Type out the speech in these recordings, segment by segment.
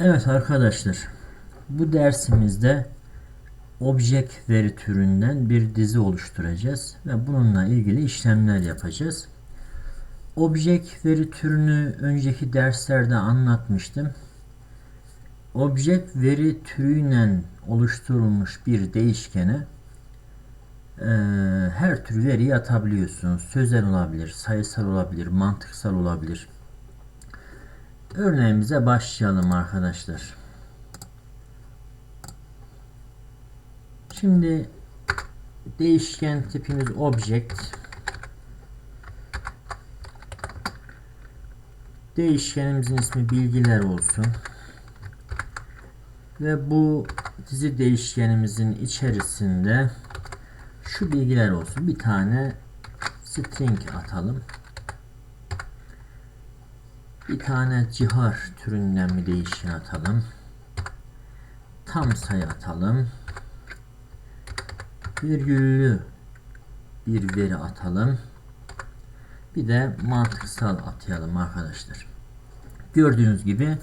Evet arkadaşlar bu dersimizde object veri türünden bir dizi oluşturacağız ve bununla ilgili işlemler yapacağız. Object veri türünü önceki derslerde anlatmıştım. Object veri türüyle oluşturulmuş bir değişkene e, her tür veriyi atabiliyorsunuz. Sözel olabilir, sayısal olabilir, mantıksal olabilir. Örneğimize başlayalım arkadaşlar. Şimdi değişken tipimiz object. Değişkenimizin ismi bilgiler olsun. Ve bu dizi değişkenimizin içerisinde şu bilgiler olsun. Bir tane string atalım. Bir tane cihar türünden bir değişken atalım. Tam sayı atalım. Virgüllü bir veri atalım. Bir de mantıksal atayalım arkadaşlar. Gördüğünüz gibi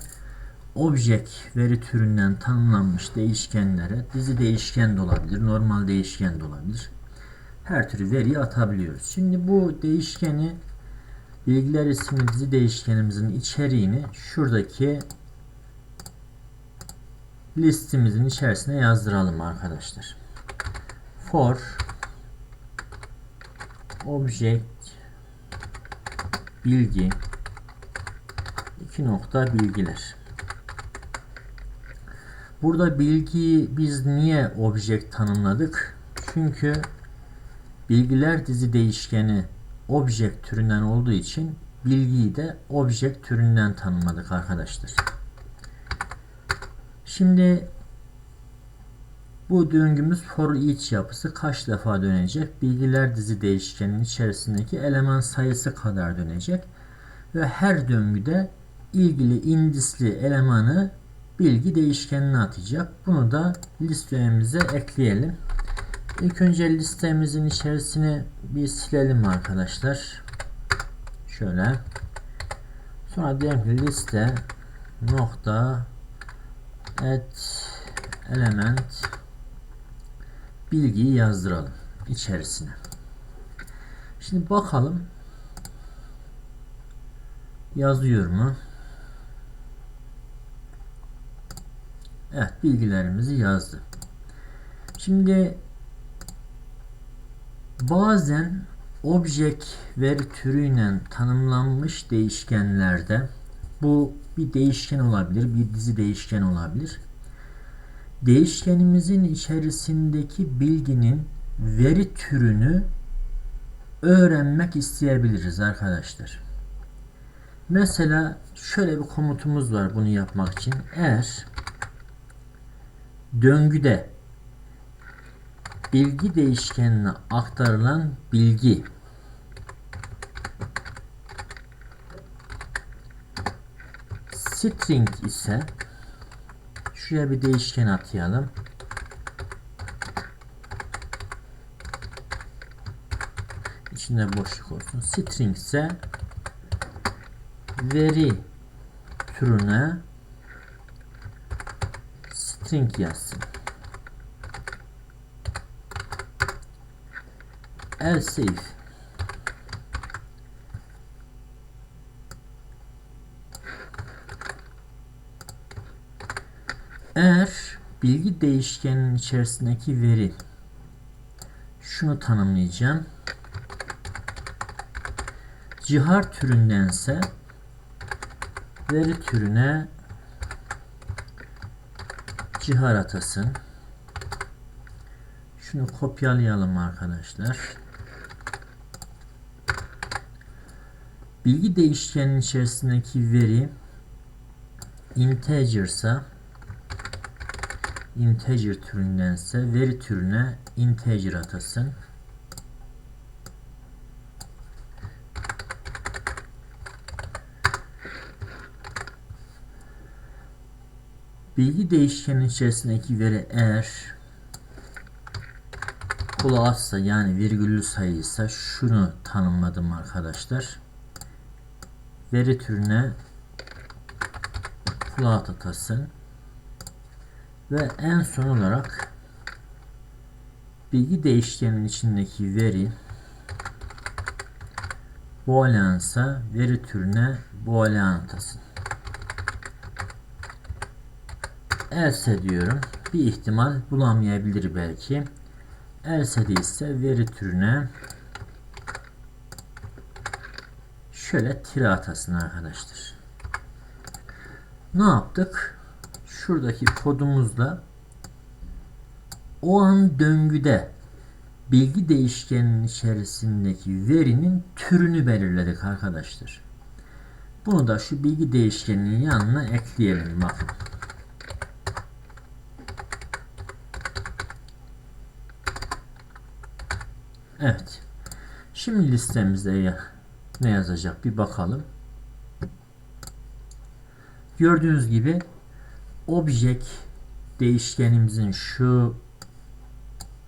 object veri türünden tanımlanmış değişkenlere dizi değişken de olabilir, normal değişken de olabilir. Her türlü veriyi atabiliyoruz. Şimdi bu değişkeni bilgiler isimli değişkenimizin içeriğini şuradaki listemizin içerisine yazdıralım arkadaşlar. For object bilgi iki nokta bilgiler. Burada bilgiyi biz niye object tanımladık? Çünkü bilgiler dizi değişkeni object türünden olduğu için bilgiyi de object türünden tanımladık arkadaşlar. Şimdi bu döngümüz for each yapısı kaç defa dönecek? Bilgiler dizi değişkenin içerisindeki eleman sayısı kadar dönecek. Ve her döngüde ilgili indisli elemanı bilgi değişkenine atacak. Bunu da listemize ekleyelim. İlk önce listemizin içerisini bir silelim arkadaşlar. Şöyle. Sonra diyelim ki liste nokta et element bilgiyi yazdıralım içerisine. Şimdi bakalım yazıyor mu? Evet bilgilerimizi yazdı. Şimdi bazen object veri türüyle tanımlanmış değişkenlerde bu bir değişken olabilir, bir dizi değişken olabilir. Değişkenimizin içerisindeki bilginin veri türünü öğrenmek isteyebiliriz arkadaşlar. Mesela şöyle bir komutumuz var bunu yapmak için. Eğer döngüde bilgi değişkenine aktarılan bilgi string ise şuraya bir değişken atayalım. İçinde boşluk olsun. String ise veri türüne string yazsın. Else if eğer bilgi değişkeninin içerisindeki veri şunu tanımlayacağım. Cihar türündense veri türüne cihar atasın. Şunu kopyalayalım arkadaşlar Bilgi değişkeninin içerisindeki veri integer ise integer türündense veri türüne integer atasın. Bilgi değişkeninin içerisindeki veri eğer plus yani virgüllü sayıysa şunu tanımladım arkadaşlar veri türüne float atasın. Ve en son olarak bilgi değişkeninin içindeki veri booleansa veri türüne boolean atasın. else diyorum. Bir ihtimal bulamayabilir belki. Else değilse veri türüne şöyle tire atasın arkadaşlar. Ne yaptık? Şuradaki kodumuzla o an döngüde bilgi değişkeninin içerisindeki verinin türünü belirledik arkadaşlar. Bunu da şu bilgi değişkeninin yanına ekleyelim. Bakın. Evet. Şimdi listemizde ne yazacak bir bakalım. Gördüğünüz gibi object değişkenimizin şu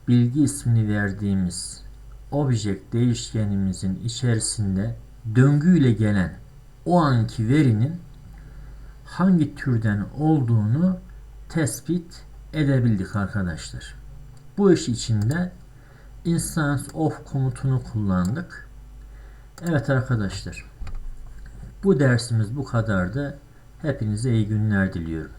bilgi ismini verdiğimiz object değişkenimizin içerisinde döngüyle gelen o anki verinin hangi türden olduğunu tespit edebildik arkadaşlar. Bu iş içinde instance of komutunu kullandık. Evet arkadaşlar. Bu dersimiz bu kadardı. Hepinize iyi günler diliyorum.